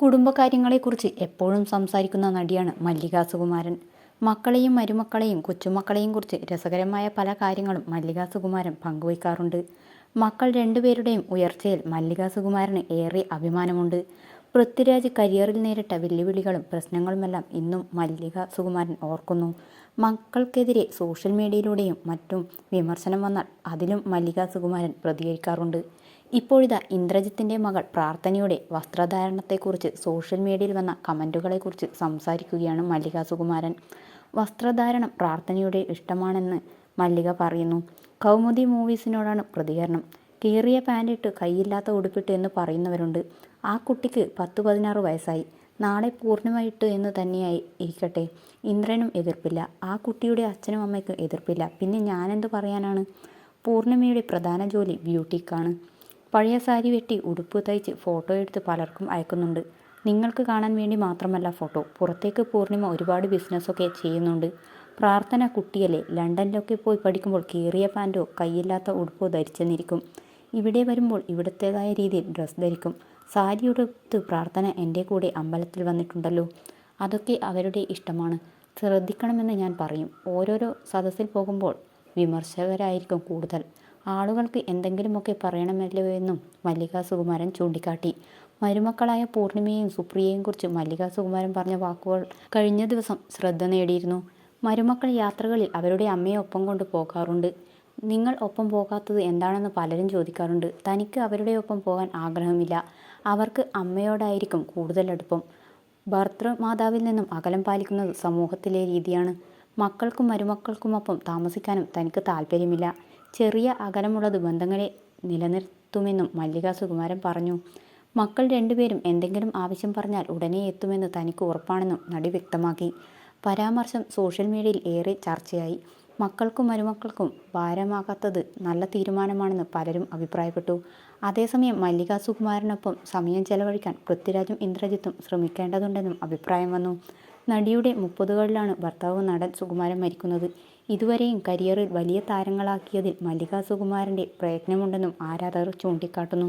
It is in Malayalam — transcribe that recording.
കുടുംബകാര്യങ്ങളെക്കുറിച്ച് എപ്പോഴും സംസാരിക്കുന്ന നടിയാണ് മല്ലിക സുകുമാരൻ. മക്കളെയും മരുമക്കളെയും കൊച്ചുമക്കളെയും കുറിച്ച് രസകരമായ പല കാര്യങ്ങളും മല്ലിക സുകുമാരൻ പങ്കുവയ്ക്കാറുണ്ട്. മക്കൾ രണ്ടുപേരുടെയും ഉയർച്ചയിൽ മല്ലിക സുകുമാരന് ഏറെ അഭിമാനമുണ്ട്. പൃഥ്വിരാജ് കരിയറിൽ നേരിട്ട വെല്ലുവിളികളും പ്രശ്നങ്ങളുമെല്ലാം ഇന്നും മല്ലിക സുകുമാരൻ ഓർക്കുന്നു. മക്കൾക്കെതിരെ സോഷ്യൽ മീഡിയയിലൂടെയും മറ്റും വിമർശനം വന്നാൽ അതിലും മല്ലിക സുകുമാരൻ പ്രതികരിക്കാറുണ്ട്. ഇപ്പോഴിതാ ഇന്ദ്രജിത്തിന്റെ മകൾ പ്രാർത്ഥനയുടെ വസ്ത്രധാരണത്തെക്കുറിച്ച് സോഷ്യൽ മീഡിയയിൽ വന്ന കമന്റുകളെക്കുറിച്ച് സംസാരിക്കുകയാണ് മല്ലിക സുകുമാരൻ. വസ്ത്രധാരണം പ്രാർത്ഥനയുടെ ഇഷ്ടമാണെന്ന് മല്ലിക പറയുന്നു. കൗമുദി മൂവീസിനോടാണ് പ്രതികരണം. കീറിയ പാന്റിട്ട് കൈയില്ലാത്ത ഉടുപ്പിട്ട് എന്ന് പറയുന്നവരുണ്ട്. ആ കുട്ടിക്ക് പത്ത് പതിനാറ് വയസ്സായി. നാളെ പൂർണമായിട്ട് എന്ന് തന്നെയായി ഇരിക്കട്ടെ. ഇന്ദ്രനും എതിർപ്പില്ല. ആ കുട്ടിയുടെ അച്ഛനും അമ്മയ്ക്കും എതിർപ്പില്ല. പിന്നെ ഞാനെന്ത് പറയാനാണ്? പൂർണിമയുടെ പ്രധാന ജോലി ബ്യൂട്ടിക്കാണ്. പഴയ സാരി വെട്ടി ഉടുപ്പ് തയ്ച്ച് ഫോട്ടോ എടുത്ത് പലർക്കും അയക്കുന്നുണ്ട്. നിങ്ങൾക്ക് കാണാൻ വേണ്ടി മാത്രമല്ല ഫോട്ടോ. പുറത്തേക്ക് പൂർണിമ ഒരുപാട് ബിസിനസ്സൊക്കെ ചെയ്യുന്നുണ്ട്. പ്രാർത്ഥന കുട്ടിയല്ലേ ലണ്ടനിലൊക്കെ പോയി പഠിക്കുമ്പോൾ കീറിയ പാന്റോ കൈയില്ലാത്ത ഉടുപ്പോ ധരിച്ചെന്നിരിക്കും. ഇവിടെ വരുമ്പോൾ ഇവിടുത്തേതായ രീതിയിൽ ഡ്രസ്സ് ധരിക്കും. സാരി ഉടുത്ത് പ്രാർത്ഥന എന്റെ കൂടെ അമ്പലത്തിൽ വന്നിട്ടുണ്ടല്ലോ. അതൊക്കെ അവരുടെ ഇഷ്ടമാണ്. ശ്രദ്ധിക്കണമെന്ന് ഞാൻ പറയും. ഓരോരോ സദസ്സിൽ പോകുമ്പോൾ വിമർശകരായിരിക്കും കൂടുതൽ. ആളുകൾക്ക് എന്തെങ്കിലുമൊക്കെ പറയണമല്ലോ എന്നും മല്ലിക സുകുമാരൻ ചൂണ്ടിക്കാട്ടി. മരുമക്കളായ പൂർണിമയെയും സുപ്രിയയെയും കുറിച്ച് മല്ലിക സുകുമാരൻ പറഞ്ഞ വാക്കുകൾ കഴിഞ്ഞ ദിവസം ശ്രദ്ധ നേടിയിരുന്നു. മരുമക്കൾ യാത്രകളിൽ അവരുടെ അമ്മയെ ഒപ്പം കൊണ്ട് പോകാറുണ്ട്. നിങ്ങൾ ഒപ്പം പോകാത്തത് എന്താണെന്ന് പലരും ചോദിക്കാറുണ്ട്. തനിക്ക് അവരുടെ ഒപ്പം പോകാൻ ആഗ്രഹമില്ല. അവർക്ക് അമ്മയോടായിരിക്കും കൂടുതൽ അടുപ്പം. ഭർത്തൃമാതാവിൽ നിന്നും അകലം പാലിക്കുന്നത് സമൂഹത്തിലെ രീതിയാണ്. മക്കൾക്കും മരുമക്കൾക്കുമൊപ്പം താമസിക്കാനും തനിക്ക് താല്പര്യമില്ല ചെറിയ അകലമുള്ളത് ബന്ധങ്ങളെ നിലനിർത്തുമെന്നും മല്ലിക സുകുമാരൻ പറഞ്ഞു. മക്കൾ രണ്ടുപേരും എന്തെങ്കിലും ആവശ്യം പറഞ്ഞാൽ ഉടനെ എത്തുമെന്ന് തനിക്ക് ഉറപ്പാണെന്നും നടി വ്യക്തമാക്കി. പരാമർശം സോഷ്യൽ മീഡിയയിൽ ഏറെ ചർച്ചയായി. മക്കൾക്കും മരുമക്കൾക്കും ഭാരമാകാത്തത് നല്ല തീരുമാനമാണെന്ന് പലരും അഭിപ്രായപ്പെട്ടു. അതേസമയം മല്ലിക സുകുമാരനൊപ്പം സമയം ചെലവഴിക്കാൻ പൃഥ്വിരാജും ഇന്ദ്രജിത്തും ശ്രമിക്കേണ്ടതുണ്ടെന്നും അഭിപ്രായം വന്നു. നടിയുടെ മുപ്പതുകളിലാണ് ഭർത്താവ് നടൻ സുകുമാരൻ മരിക്കുന്നത്. ഇതുവരെയും കരിയറിൽ വലിയ താരങ്ങളാക്കിയതിൽ മല്ലിക സുകുമാരന്റെ പ്രയത്നമുണ്ടെന്നും ആരാധകർ ചൂണ്ടിക്കാട്ടുന്നു.